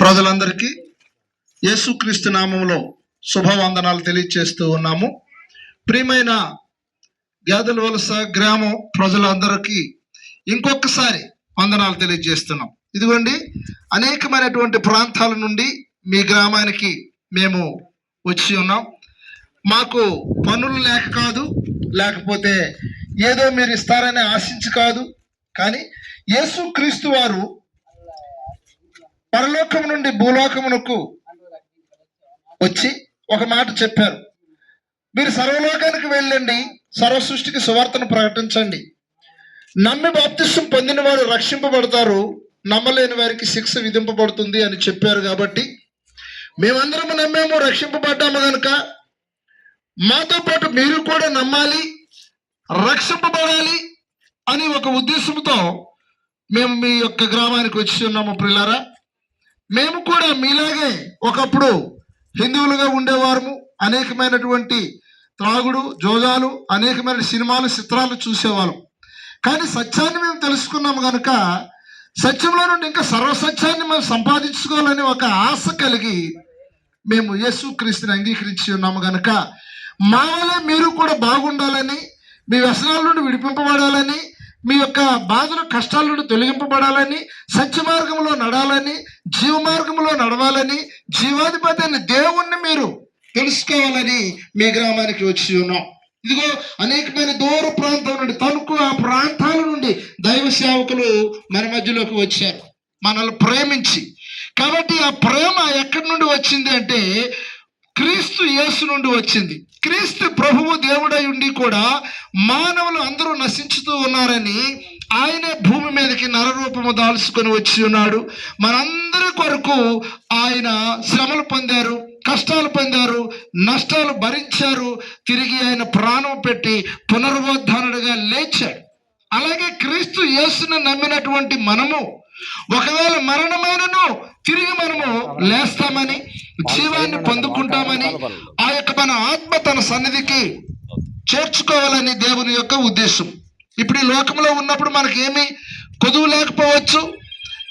ప్రజలందరికీ యేసుక్రీస్తు నామంలో శుభవందనాలు తెలియజేస్తూ ఉన్నాము. ప్రియమైన గ్యాదల వలస గ్రామం ప్రజలందరికీ ఇంకొకసారి వందనాలు తెలియజేస్తున్నాం. ఇదిగోండి అనేకమైనటువంటి ప్రాంతాల నుండి మీ గ్రామానికి మేము వచ్చి ఉన్నాం. మాకు పనులు లేక కాదు లేకపోతే ఏదో మీరు ఇస్తారని ఆశించి కాదు. కానీ యేసుక్రీస్తు వారు పరలోకము నుండి భూలోకమునకు వచ్చి ఒక మాట చెప్పారు. మీరు సర్వలోకానికి వెళ్ళండి సర్వ సృష్టికి సువార్తను ప్రకటించండి. నమ్మి బాప్తిష్టం పొందిన వారు రక్షింపబడతారు నమ్మలేని వారికి శిక్ష విధింపబడుతుంది అని చెప్పారు కాబట్టి మేమందరము నమ్మాము రక్షింపబడ్డాము కనుక మాతో పాటు మీరు కూడా నమ్మాలి రక్షింపబడాలి అని ఒక ఉద్దేశంతో మేము మీ యొక్క గ్రామానికి వచ్చి ఉన్నాము ప్రిల్లారా మేము కూడా మీలాగే ఒకప్పుడు హిందువులుగా ఉండేవారము. అనేకమైనటువంటి త్రాగుడు జోజాలు అనేకమైన సినిమాలు చిత్రాలు చూసేవాళ్ళం. కానీ సత్యాన్ని మేము తెలుసుకున్నాము కనుక సత్యంలో నుండి ఇంకా సర్వసత్యాన్ని మేము సంపాదించుకోవాలని ఒక ఆశ కలిగి మేము యేసు క్రీస్తుని అంగీకరించి ఉన్నాము కనుక మా వల్ల మీరు కూడా బాగుండాలని మీ వ్యసనాల నుండి విడిపింపబడాలని మీ యొక్క బాధలు కష్టాల నుండి తొలగింపబడాలని సత్య మార్గంలో నడాలని జీవ మార్గంలో నడవాలని జీవాధిపతి అయిన దేవుణ్ణి మీరు తెలుసుకోవాలని మీ గ్రామానికి వచ్చి ఉన్నాం. ఇదిగో అనేకమైన దూర ప్రాంతం నుండి తణుకు ఆ ప్రాంతాల నుండి దైవ సేవకులు మన మధ్యలోకి వచ్చారు. మనల్ని ప్రేమించి. కాబట్టి ఆ ప్రేమ ఎక్కడి నుండి వచ్చింది అంటే క్రీస్తు యేసు నుండి వచ్చింది. క్రీస్తు ప్రభువు దేవుడై ఉండి కూడా మానవులు అందరూ నశించుతూ ఉన్నారని ఆయనే భూమి మీదకి నరరూపము దాల్చుకొని వచ్చి ఉన్నాడు. మనందరి కొరకు ఆయన శ్రమలు పొందారు కష్టాలు పొందారు నష్టాలు భరించారు. తిరిగి ఆయన ప్రాణం పెట్టి పునర్వోద్ధానుడిగా లేచాడు. అలాగే క్రీస్తు యేసును నమ్మినటువంటి మనము ఒకవేళ మరణమైనను తిరిగి మనము లేస్తామని జీవాన్ని పొందుకుంటామని ఆ యొక్క మన ఆత్మ తన సన్నిధికి చేర్చుకోవాలని దేవుని యొక్క ఉద్దేశం. ఇప్పుడు ఈ లోకంలో ఉన్నప్పుడు మనకి ఏమి కొదువు లేకపోవచ్చు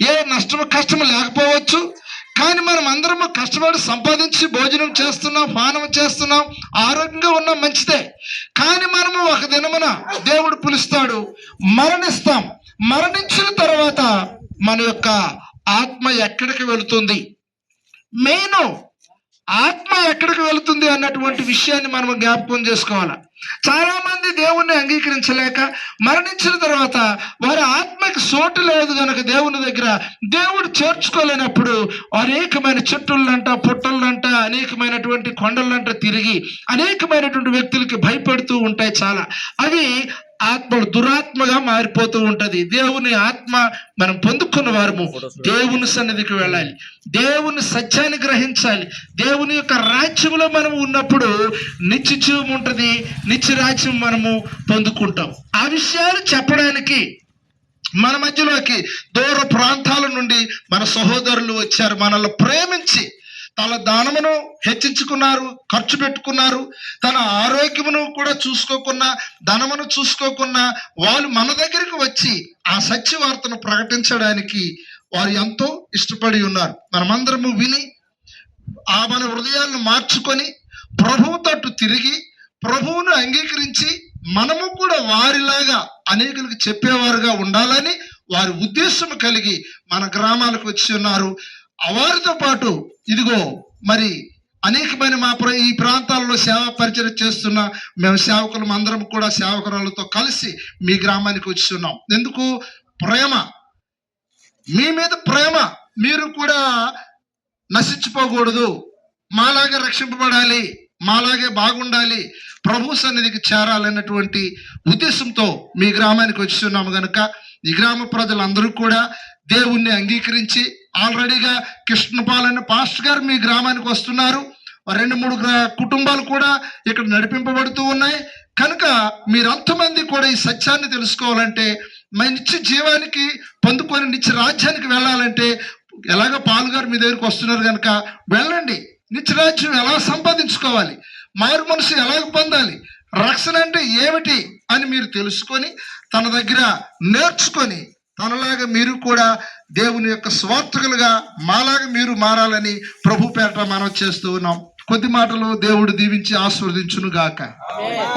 ఏ నష్టము కష్టము లేకపోవచ్చు కానీ మనం అందరము కష్టపడి సంపాదించి భోజనం చేస్తున్నాం పానం చేస్తున్నాం ఆరోగ్యంగా ఉన్నాం మంచిదే. కానీ మనము ఒక దినమున దేవుడు పిలుస్తాడు మరణిస్తాం. మరణించిన తర్వాత మన యొక్క ఆత్మ ఎక్కడికి వెళుతుంది? మెయిన్ ఆత్మ ఎక్కడికి వెళుతుంది అన్నటువంటి విషయాన్ని మనం జ్ఞాపకం చేసుకోవాలి. చాలా మంది దేవుణ్ణి అంగీకరించలేక మరణించిన తర్వాత వారి ఆత్మకి సోటు లేదు కనుక దేవుని దగ్గర దేవుడు చేర్చుకోలేనప్పుడు అనేకమైన చెట్టులంట పుట్టలంట అనేకమైనటువంటి కొండలంట తిరిగి అనేకమైనటువంటి వ్యక్తులకి భయపడుతూ ఉంటాయి చాలా. అవి ఆత్మ దురాత్మగా మారిపోతూ ఉంటది. దేవుని ఆత్మ మనం పొందుకున్న వారము దేవుని సన్నిధికి వెళ్ళాలి. దేవుని సత్యాన్ని గ్రహించాలి. దేవుని యొక్క రాజ్యంలో మనం ఉన్నప్పుడు నిత్యజీవం ఉంటుంది. నిత్యరాజ్యం మనము పొందుకుంటాం. ఆ విషయాలు చెప్పడానికి మన మధ్యలోకి దూర ప్రాంతాల నుండి మన సహోదరులు వచ్చారు. మనల్ని ప్రేమించి తన దానమును హెచ్చించుకున్నారు ఖర్చు పెట్టుకున్నారు తన ఆరోగ్యమును కూడా చూసుకోకున్నా ధనమును చూసుకోకున్నా వాళ్ళు మన దగ్గరికి వచ్చి ఆ సత్య వార్తను ప్రకటించడానికి వారు ఎంతో ఇష్టపడి ఉన్నారు. మనమందరము విని ఆ మన హృదయాలను మార్చుకొని ప్రభువు తట్టు తిరిగి ప్రభువును అంగీకరించి మనము కూడా వారిలాగా అనేకులకు చెప్పేవారుగా ఉండాలని వారి ఉద్దేశం కలిగి మన గ్రామాలకు వచ్చి ఉన్నారు. వారితో పాటు ఇదిగో మరి అనేకమైన మా ప్ర ఈ ప్రాంతాల్లో సేవా పరిచయం చేస్తున్న మేము సేవకులం అందరం కూడా సేవకురాలతో కలిసి మీ గ్రామానికి వచ్చిస్తున్నాం ఎందుకు? ప్రేమ. మీ మీద ప్రేమ. మీరు కూడా నశించిపోకూడదు. మాలాగే రక్షింపబడాలి. మాలాగే బాగుండాలి. ప్రభు సన్నిధికి చేరాలన్నటువంటి ఉద్దేశంతో మీ గ్రామానికి వచ్చున్నాము కనుక ఈ గ్రామ ప్రజలందరూ కూడా దేవుణ్ణి అంగీకరించి ఆల్రెడీగా కృష్ణపాలైన పాస్టర్ గారు మీ గ్రామానికి వస్తున్నారు. రెండు మూడు కుటుంబాలు కూడా ఇక్కడ నడిపింపబడుతూ ఉన్నాయి. కనుక మీరంతమంది కూడా ఈ సత్యాన్ని తెలుసుకోవాలంటే మా నిత్య జీవానికి పొందుకొని నిత్య రాజ్యానికి వెళ్ళాలంటే ఎలాగ పాలు గారు మీ దగ్గరికి వస్తున్నారు కనుక వెళ్ళండి. నిత్యరాజ్యం ఎలా సంపాదించుకోవాలి? మారు మనసు ఎలాగ పొందాలి? రక్షణ అంటే ఏమిటి అని మీరు తెలుసుకొని తన దగ్గర నేర్చుకొని తనలాగా మీరు కూడా దేవుని యొక్క స్వార్థకులుగా మాలాగా మీరు మారాలని ప్రభు పేట మనం చేస్తూ ఉన్నాం. కొద్ది మాటలు దేవుడు దీవించి ఆస్వాదించును గాక